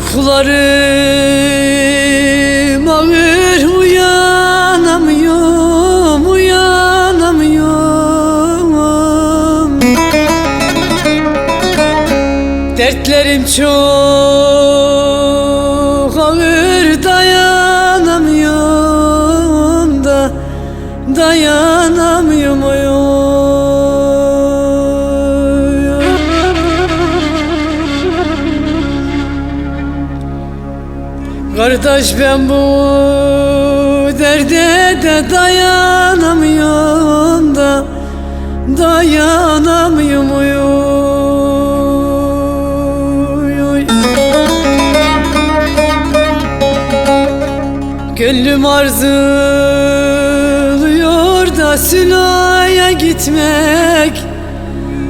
Kollarım ağır uyanamıyorum, uyanamıyorum. Dertlerim çok Kardeş ben bu derde de dayanamıyorum da Dayanamıyorum oy, oy. Gönlüm arzuluyor da Süla'ya gitmek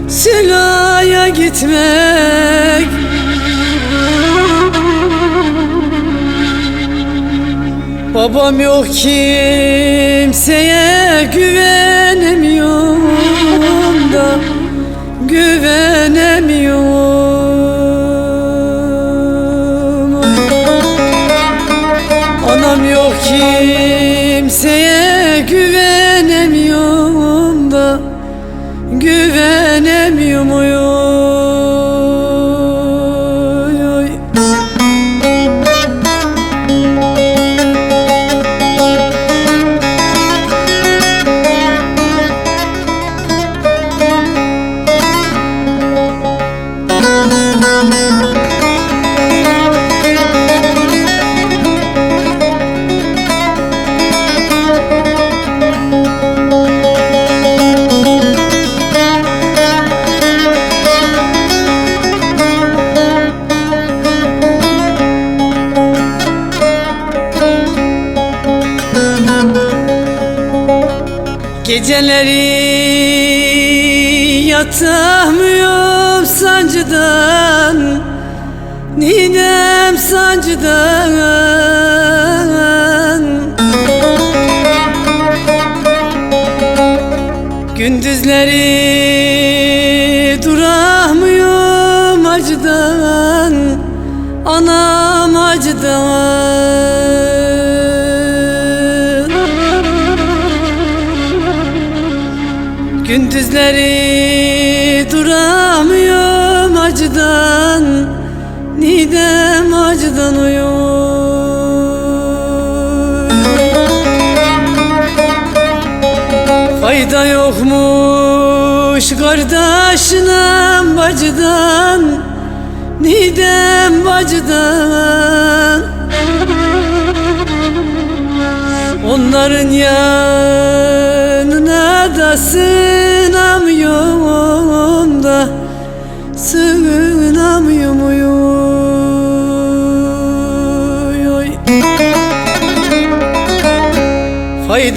Süla'ya gitmek Babam yok kimseye güvenemiyorum da Güvenemiyorum. Anam yok kimseye Geceleri yatamıyorum sancıdan Ninem sancıdan. Gündüzleri duramıyorum acıdan Anam acıdan Gündüzleri duramıyorum acıdan Nidem acıdan uyuyor. Fayda yokmuş kardeşine bacıdan Nidem bacıdan. Onların yanına da sığınamıyorum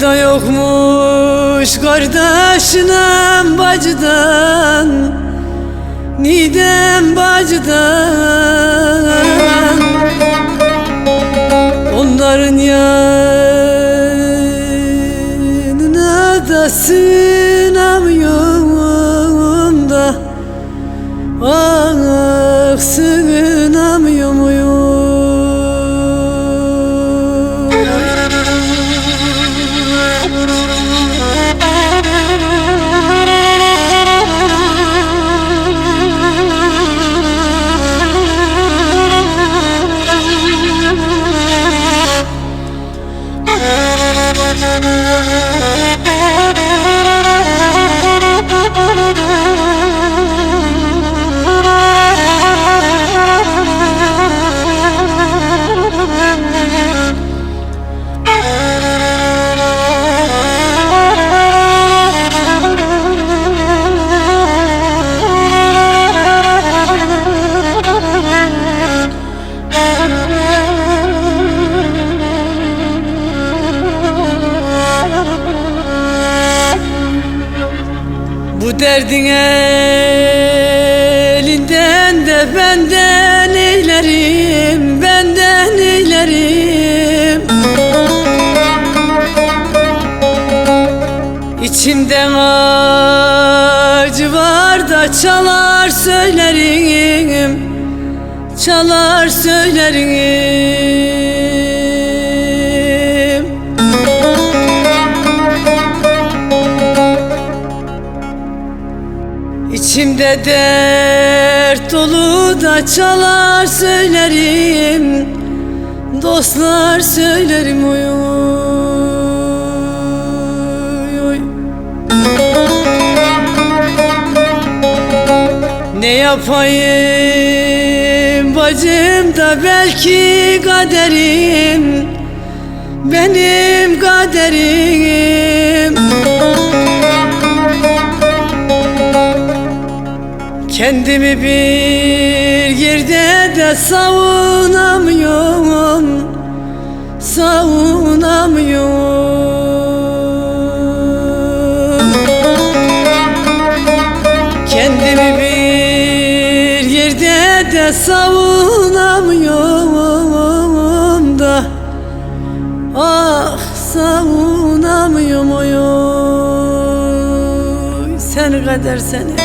Fayda yokmuş kardeşine bacıdan Nidem bacıdan Bu derdin elinden de benden eylerim Benden eylerim. İçimden acı var da çalar söylerim çalar söylerim İçimde dert dolu da çalar söylerim Dostlar söylerim oy oy oy. Ne yapayım? Bacım da belki kaderim Benim kaderim Kendimi bir yerde de savunamıyorum. Savunamıyorum. Kendimi bir yerde de savunamıyorum da. Ah savunamıyorum. Seni kader seni